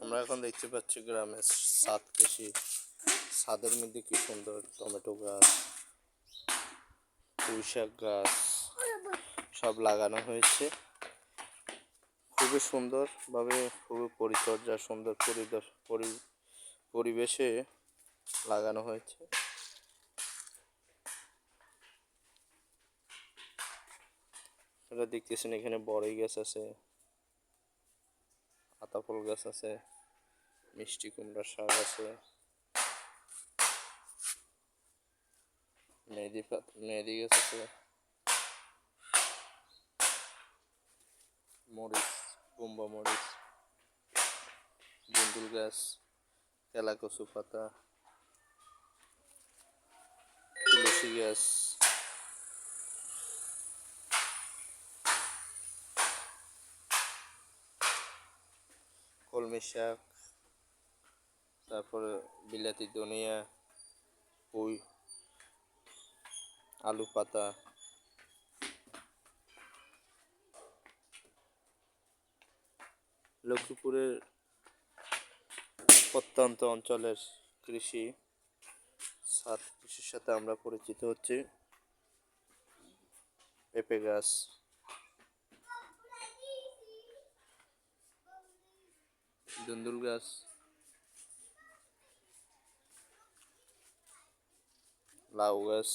আমরা এখন দেখতে পাচ্ছি গ্রামের সাত কৃষি। ছাদের মধ্যে কি সুন্দর টমেটো গাছ পুঁই শাক গাছ সব লাগানো হয়েছে। খুবই সুন্দরভাবে খুবই পরিচর্যা সুন্দর পরিবেশে লাগানো হয়েছে। এটা দেখতেছেন এখানে বড়ই গাছ আছে আতা ফুল গাছ আছে, মিষ্টি কুমড়ার শাক আছে, মেহেদি মেহেদি গাছ আছে, মরিচ কুম্বা মরিচ দুন্দুল গাছ কেলা কচু পাতা, তুলসী গাছ কলমি শাক তারপরে বিলাতি ধনিয়া, পুঁই, আলু পাতা। লক্ষ্মীপুরের প্রত্যন্ত অঞ্চলের কৃষি, সার কৃষির সাথে আমরা পরিচিত হচ্ছি। পেঁপে গাছ। দুন্দুল গাছ। লাউ গাছ।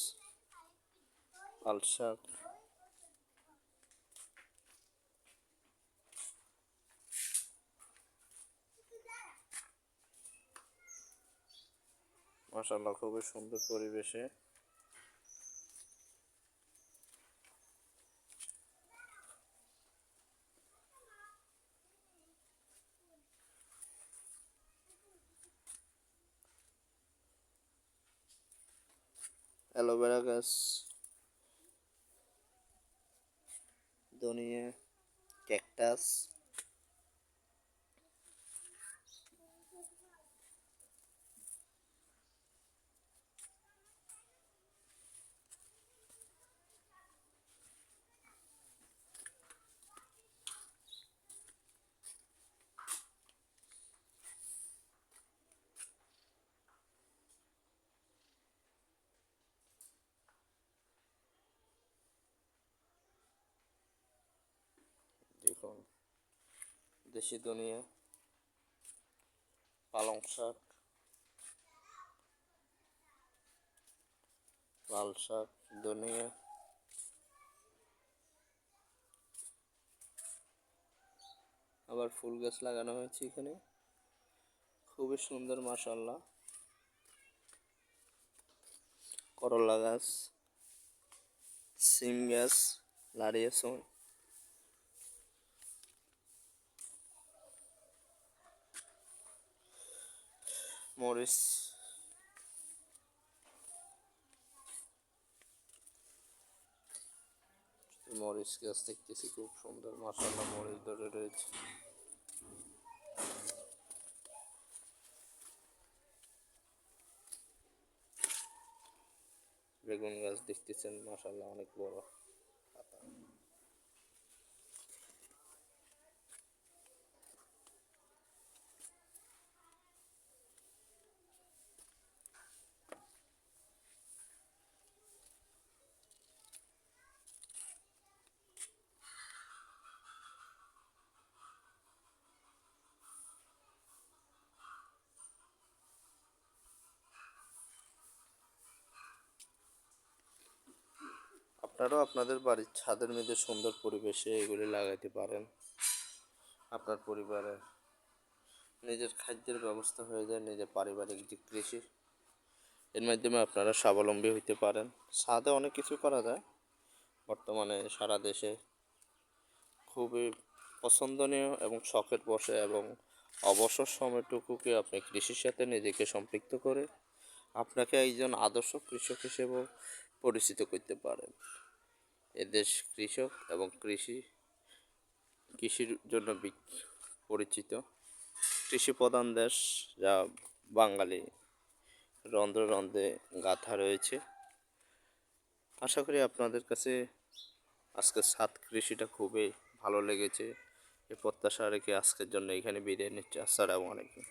পাল শাক মাসাল্লাহ খুবই সুন্দর পরিবেশে। অ্যালোভেরা গাছ ধনিয়া ক্যাকটাস দেখুন দেশি ধনিয়া পালং শাক, লাল শাক ধনিয়া আবার ফুল গাছ লাগানো হয়েছে এখানে। খুবই সুন্দর মাসাল্লাহ করলা গাছ, সিম গাছ লাড়িয়েছে মরিচ মরিচ গাছ দেখতেছি খুব সুন্দর মাসাল্লাহ মরিচ ধরে রয়েছে বেগুন গাছ দেখতেছেন মাসাল্লাহ অনেক বড় আপনারাও আপনাদের বাড়ির ছাদের মধ্যে সুন্দর পরিবেশে এগুলি লাগাইতে পারেন। আপনার পরিবারে নিজের খাদ্যের ব্যবস্থা হয়ে যায়, নিজের পারিবারিক যে কৃষি, এর মাধ্যমে আপনারা স্বাবলম্বী হইতে পারেন। ছাদে অনেক কিছু করা যায়। বর্তমানে সারা দেশে খুবই পছন্দনীয় এবং শখের বসে এবং অবসর সময়টুকুকে আপনি কৃষির সাথে নিজেকে সম্পৃক্ত করে আপনাকে একজন আদর্শ কৃষক হিসেবেও পরিচিত করতে পারেন। এদেশ কৃষক এবং কৃষি, কৃষির জন্য পরিচিত। কৃষি প্রধান দেশ যা বাঙালি রন্ধ্রে রন্ধ্রে গাথা রয়েছে। আশা করি আপনাদের কাছে আজকে সাত কৃষিটা খুবই ভালো লেগেছে। এ প্রত্যাশা রেখে আজকের জন্য এখানে বিদায় নিচ্ছি। আসসালামু আলাইকুম।